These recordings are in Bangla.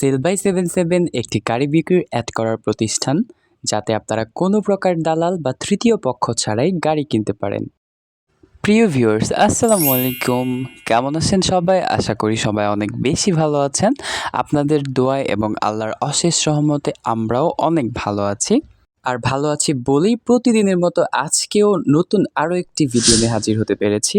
সেল বাই সেভেন সেভেন একটি গাড়ি বিক্রির অ্যাড করার প্রতিষ্ঠান, যাতে আপনারা কোনো প্রকার দালাল বা তৃতীয় পক্ষ ছাড়াই গাড়ি কিনতে পারেন। প্রিয় ভিউয়ার্স আসসালামু আলাইকুম। কেমন আছেন সবাই? আশা করি সবাই অনেক বেশি ভালো আছেন। আপনাদের দোয়ায় এবং আল্লাহর অশেষ সহমতে আমরাও অনেক ভালো আছি। আর ভালো আছি বলেই প্রতিদিনের মতো আজকেও নতুন আরও একটি ভিডিও নিয়ে হাজির হতে পেরেছি।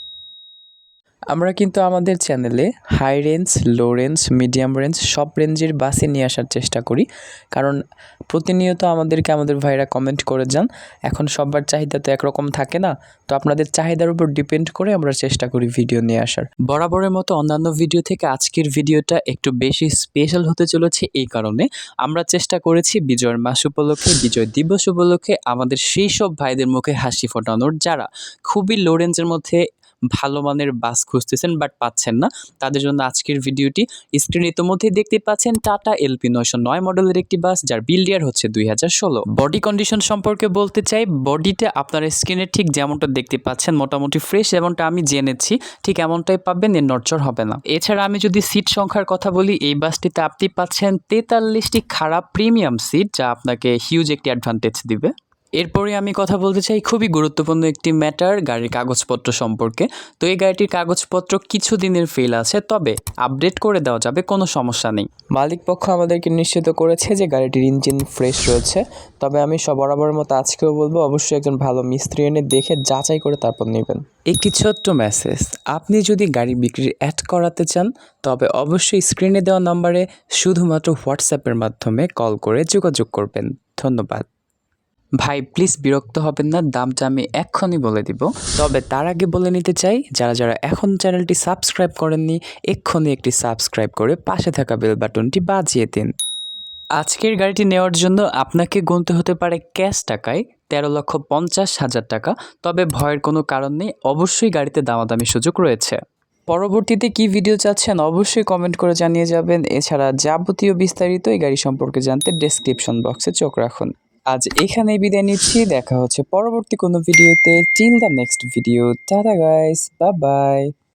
আমরা কিন্তু আমাদের চ্যানেলে high range low range medium range সব রেঞ্জের বাসে নিয়ে আসার চেষ্টা করি। কারণ প্রতিনিয়ত আমাদেরকে আমাদের ভাইরা কমেন্ট করে যান, এখন সবার চাহিদা তো একরকম থাকে না, তো আপনাদের চাহিদার উপর ডিপেন্ড করে আমরা চেষ্টা করি ভিডিও নিয়ে আসার। বরাবরের মতো অন্যান্য ভিডিও থেকে আজকের ভিডিওটা একটু বেশি স্পেশাল হতে চলেছে এই কারণে আমরা চেষ্টা করেছি বিজয়ের মাস উপলক্ষে, বিজয় দিবস উপলক্ষে আমাদের সেই সব ভাইদের মুখে হাসি ফোটানোর, যারা খুবই লো রেঞ্জের মধ্যে ভালো মানের বাস খুঁজতেছেন বাট পাচ্ছেন না। তাদের জন্য আজকের ভিডিওটি স্ক্রিনে ইতিমধ্যে দেখতে পাচ্ছেন টাটা এলপি নয়শো নয় মডেলের একটি বাস যার বিল্ডিয়ার হচ্ছে দুই হাজার ষোলো। বডি কন্ডিশন সম্পর্কে বলতে চাই বডিটা আপনার স্ক্রিনে ঠিক যেমনটা দেখতে পাচ্ছেন মোটামুটি ফ্রেশ যেমনটা আমি জেনেছি, ঠিক এমনটাই পাবেন, এর নড়চড় হবে না। এছাড়া আমি যদি সিট সংখ্যার কথা বলি, এই বাসটিতে আপনি পাচ্ছেন তেতাল্লিশটি খারাপ প্রিমিয়াম সিট যা আপনাকে হিউজ একটি অ্যাডভান্টেজ দিবে। এরপরে আমি কথা বলতে চাই খুবই গুরুত্বপূর্ণ একটি ম্যাটার গাড়ির কাগজপত্র সম্পর্কে। তো এই গাড়িটির কাগজপত্র কিছু দিনের ফেল আছে তবে আপডেট করে দেওয়া যাবে কোনো সমস্যা নেই। মালিক পক্ষ আমাদেরকে নিশ্চিত করেছে যে গাড়িটির ইঞ্জিন ফ্রেশ রয়েছে। তবে আমি সব বরাবরের মতো আজকেও বলব অবশ্যই একজন ভালো মিস্ত্রি এনে দেখে যাচাই করে তারপর নেবেন। একটি ছোট্ট মেসেজ আপনি যদি গাড়ি বিক্রির অ্যাড করাতে চান তবে অবশ্যই স্ক্রিনে দেওয়া নম্বরে শুধুমাত্র হোয়াটসঅ্যাপের মাধ্যমে কল করে যোগাযোগ করবেন। ধন্যবাদ। ভাই প্লিজ বিরক্ত হবেন না, দামটা আমি এক্ষুনি বলে দিব। তবে তার আগে বলে নিতে চাই, যারা যারা এখন চ্যানেলটি সাবস্ক্রাইব করেননি, এক্ষুনি একটি সাবস্ক্রাইব করে পাশে থাকা বেল বাটনটি বাজিয়ে দিন। আজকের গাড়িটি নেওয়ার জন্য আপনাকে গুনতে হতে পারে ক্যাশ টাকায় তেরো লক্ষ পঞ্চাশ হাজার টাকা, তবে ভয়ের কোনো কারণ নেই, অবশ্যই গাড়িতে দামাদামি সুযোগ রয়েছে। পরবর্তীতে কি ভিডিও চাচ্ছেন, অবশ্যই কমেন্ট করে জানিয়ে যাবেন। এছাড়া যাবতীয় বিস্তারিত এই গাড়ি সম্পর্কে জানতে ডেসক্রিপশন বক্সে চোখ রাখুন। আজ এখানেই বিদায় নিচ্ছি, দেখা হচ্ছে পরবর্তী কোনো ভিডিওতে। Till the next video tata guys bye bye